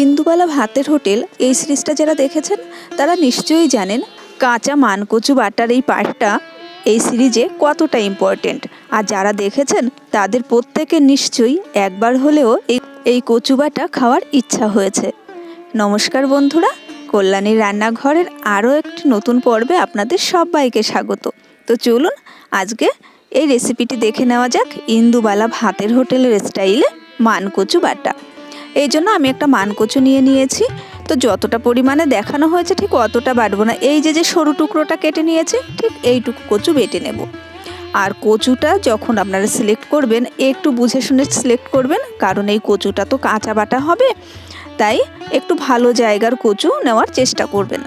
ইন্দুবালা ভাতের হোটেল এই সিরিজটা যারা দেখেছেন, তারা নিশ্চয়ই জানেন কাঁচা মানকচু বাটার এই পার্টটা এই সিরিজে কতটা ইম্পর্টেন্ট আর যারা দেখেছেন, তাদের প্রত্যেকে নিশ্চয়ই একবার হলেও এই এই কচু বাটা খাওয়ার ইচ্ছা হয়েছে। নমস্কার বন্ধুরা কল্যাণী রান্নাঘরের আরও একটি নতুন পর্বে আপনাদের সবাইকে স্বাগত। তো চলুন, আজকে এই রেসিপিটি দেখে নেওয়া যাক ইন্দুবালা ভাতের হোটেলের স্টাইলে মানকচু বাটা। এই জন্য আমি একটা মানকচু নিয়ে নিয়েছি। তো যতটা পরিমাণে দেখানো হয়েছে ঠিক অতটা বাটবো না। এই যে যে সরু টুকরোটা কেটে নিয়েছি, ঠিক এইটুকু কচু বেটে নেব। আর কচুটা যখন আপনারা সিলেক্ট করবেন, একটু বুঝে শুনে সিলেক্ট করবেন, কারণ এই কচুটা তো কাঁচা বাটা হবে, তাই একটু ভালো জায়গার কচু নেওয়ার চেষ্টা করবেন।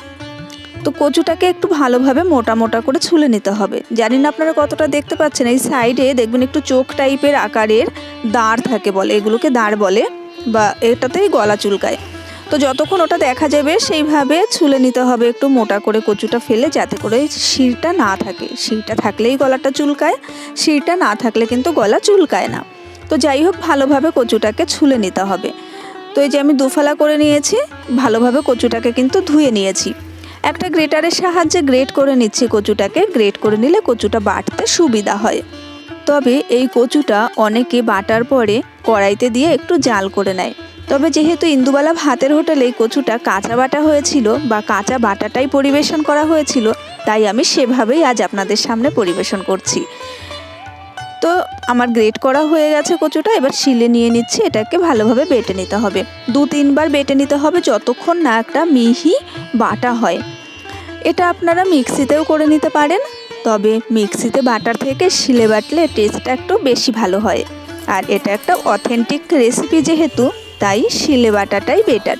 তো কচুটাকে একটু ভালোভাবে মোটা মোটা করে ছুলে নিতে হবে। জানি না আপনারা কতটা দেখতে পাচ্ছেন, এই সাইডে দেখবেন একটু চোখ টাইপের আকারের দাঁড় থাকে বলে, এগুলোকে দাঁড় বলে। বা এটাতেই গলা চুলকায়। তো যতক্ষণ ওটা দেখা যাবে, সেইভাবে ছুলে নিতে হবে একটু মোটা করে কচুটা ফেলে যাতে করে শিরটা না থাকে। শিরটা থাকলেই গলাটা চুলকায়, শিরটা না থাকলে কিন্তু গলা চুলকায় না। তো যাই হোক, ভালোভাবে কচুটাকে ছুলে নিতে হবে। তো এই যে আমি দুফালা করে নিয়েছি, ভালোভাবে কচুটাকে কিন্তু ধুয়ে নিয়েছি। একটা গ্রেটারের সাহায্যে গ্রেট করে নিচ্ছি কচুটাকে। গ্রেট করে নিলে কচুটা বাটতে সুবিধা হয়। তবে এই কচুটা অনেকে বাটার পরে কড়াইতে দিয়ে একটু জাল করে নেয়। তবে যেহেতু ইন্দুবালা ভাতের হোটেলে এই কচুটা কাঁচা বাটা হয়েছিল বা কাঁচা বাটাটাই পরিবেশন করা হয়েছিল, তাই আমি সেভাবেই আজ আপনাদের সামনে পরিবেশন করছি। তো আমার গ্রেট করা হয়ে গেছে কচুটা, এবার শিলে নিয়ে নিচ্ছি, এটাকে ভালোভাবে বেটে নিতে হবে। দু তিনবার বেটে নিতে হবে যতক্ষণ না একটা মিহি বাটা হয়। এটা আপনারা মিক্সিতেও করে নিতে পারেন, তবে মিক্সিতে বাটার থেকে শিলে বাটলে টেস্টটা একটু বেশি ভালো হয়। আর এটা একটা অথেন্টিক রেসিপি যেহেতু, তাই শিলে বাটাটাই বেটার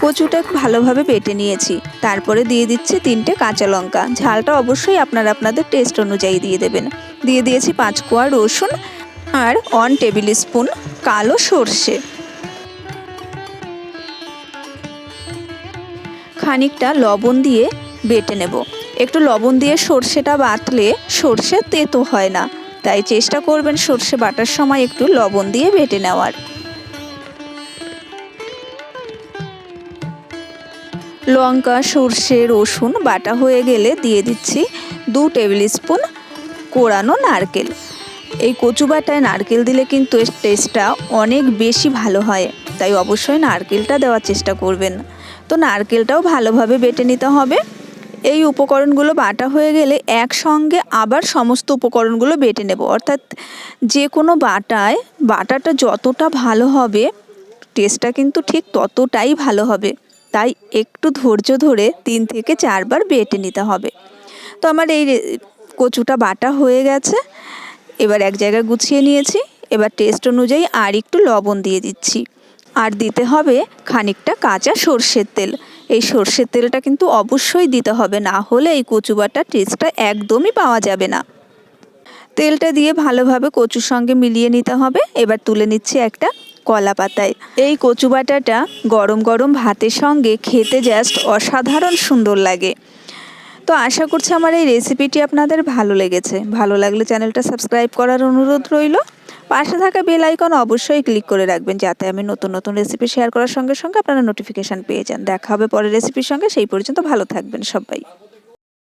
কচুটা ভালোভাবে বেটে নিয়েছি। তারপরে দিয়ে দিচ্ছি তিনটে কাঁচা লঙ্কা। ঝালটা অবশ্যই আপনারা আপনাদের টেস্ট অনুযায়ী দিয়ে দেবেন। দিয়ে দিয়েছি পাঁচ কোয়া রসুন আর ওয়ান টেবিল স্পুন কালো সর্ষে। খানিকটা লবণ দিয়ে বেটে নেব। একটু লবণ দিয়ে সর্ষেটা বাটলে সর্ষে তেতো হয় না। তাই চেষ্টা করবেন সর্ষে বাটার সময় একটু লবণ দিয়ে বেটে নেওয়ার। লঙ্কা, সর্ষে, রসুন বাটা হয়ে গেলে দিয়ে দিচ্ছি দু টেবিল স্পুন কোরানো নারকেল। এই কচু বাটায় নারকেল দিলে কিন্তু এর টেস্টটা অনেক বেশি ভালো হয়। তাই অবশ্যই নারকেলটা দেওয়ার চেষ্টা করবেন। তো নারকেলটাও ভালোভাবে বেটে নিতে হবে। এই উপকরণগুলো বাটা হয়ে গেলে একসঙ্গে আবার সমস্ত উপকরণগুলো বেটে নেব। অর্থাৎ যে কোনো বাটায়, বাটাটা যতটা ভালো হবে, টেস্টটা কিন্তু ঠিক ততটাই ভালো হবে। তাই একটু ধৈর্য ধরে তিন থেকে চারবার বেটে নিতে হবে। তো আমার এই কচুটা বাটা হয়ে গেছে। এবার এক জায়গায় গুছিয়ে নিয়েছি। এবার টেস্ট অনুযায়ী আর একটু লবণ দিয়ে দিচ্ছি। আর দিতে হবে খানিকটা কাঁচা সর্ষের তেল। এই সর্ষের তেলটা কিন্তু অবশ্যই দিতে হবে, না হলে এই কচু বাটার টেস্টটা একদমই পাওয়া যাবে না। তেলটা দিয়ে ভালোভাবে কচুর সঙ্গে মিলিয়ে নিতে হবে। এবার তুলে নিচ্ছি একটা কলা পাতায়। এই কচু বাটাটা গরম গরম ভাতের সঙ্গে খেতে জাস্ট অসাধারণ সুন্দর লাগে। তো আশা করছি আমার এই রেসিপিটি আপনাদের ভালো লেগেছে। ভালো লাগলে চ্যানেলটা সাবস্ক্রাইব করার অনুরোধ রইল। পাশে থাকা বেল আইকন অবশ্যই ক্লিক করে রাখবেন যাতে আমি নতুন নতুন রেসিপি শেয়ার করার সঙ্গে সঙ্গে আপনারা নোটিফিকেশান পেয়ে যান। দেখা হবে পরের রেসিপির সঙ্গে। সেই পর্যন্ত ভালো থাকবেন সবাই।